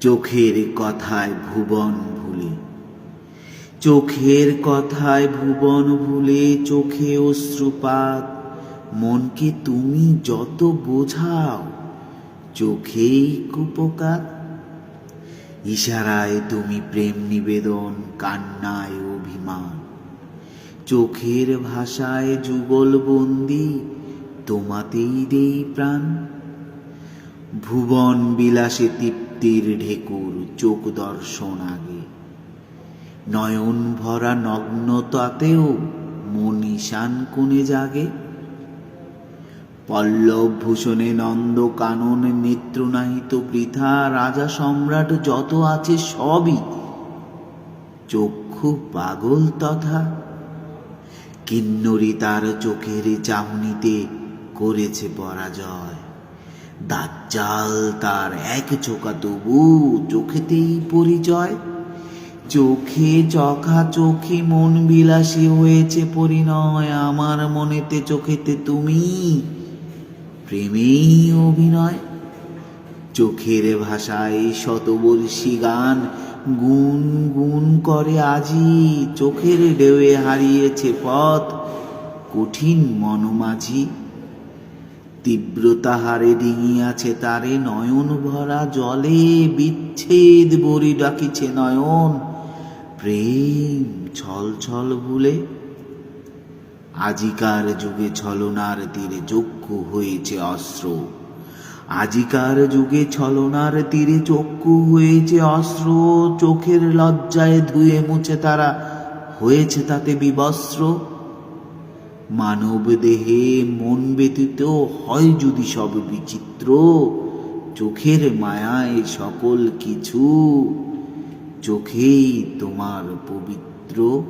চোখের কথায় ভুবন ভুলে। চোখের কথায় ভুবন ভুলে চোখে অশ্রুপাত। মনকে তুমি যত বোঝাও, চোখেই কুপকাত। ইশারায় তুমি প্রেম নিবেদন, কান্নায় অভিমান। চোখের ভাষায় যুগল বন্দি, তোমাতেই দেই প্রাণ। ভুবন বিলাসে তৃপ্তির ঢেকুর চোখ দর্শন আগে। নয়ন ভরা নগ্নতাতেও মন ঈশান কোণে জাগে। পল্লব ভূষণে নন্দ কানন নেত্রনাহিত বৃথা রাজা সম্রাট যত আছে সবই চক্ষু পাগল তথা। কিন্নরী তার চোখের চাহনিতে করেছে পরাজয়। দাজ্জাল তার এক চোখা তবু চোখেতেই পরিচয়। চোখে চখা চোখে মন বিলাসী হয়েছে পরিণয়, আমার মনেতে চোখেতে তুমি প্রেমেই অভিনয়। চোখের ভাষায় শতবর্ষী গান গুন গুন করে আজি, চোখের ঢেউয়ে হারিয়েছে পথ কঠিন মনোমাঝি। তীব্রতা হারে ডিঙিয়াছে তারে নয়ন ভরা জলে, বিচ্ছেদ বরি ডাকিছে নয়ন। প্রেম ছল ছল ভুলে, আজিকার যুগে ছলনার তীরে চক্ষু হয়েছে অস্ত্র। আজিকার যুগে ছলনার তীরে চক্ষু হয়েছে অস্ত্র, চোখের লজ্জায় ধুয়ে মুছে তারা। হয়েছে তাতে বিবস্ত্র মানব দেহে মন ব্যতীত হয় যদি সব বিচিত্র। চোখের মায়ায় সকল কিছু, চোখেই তোমার পবিত্র।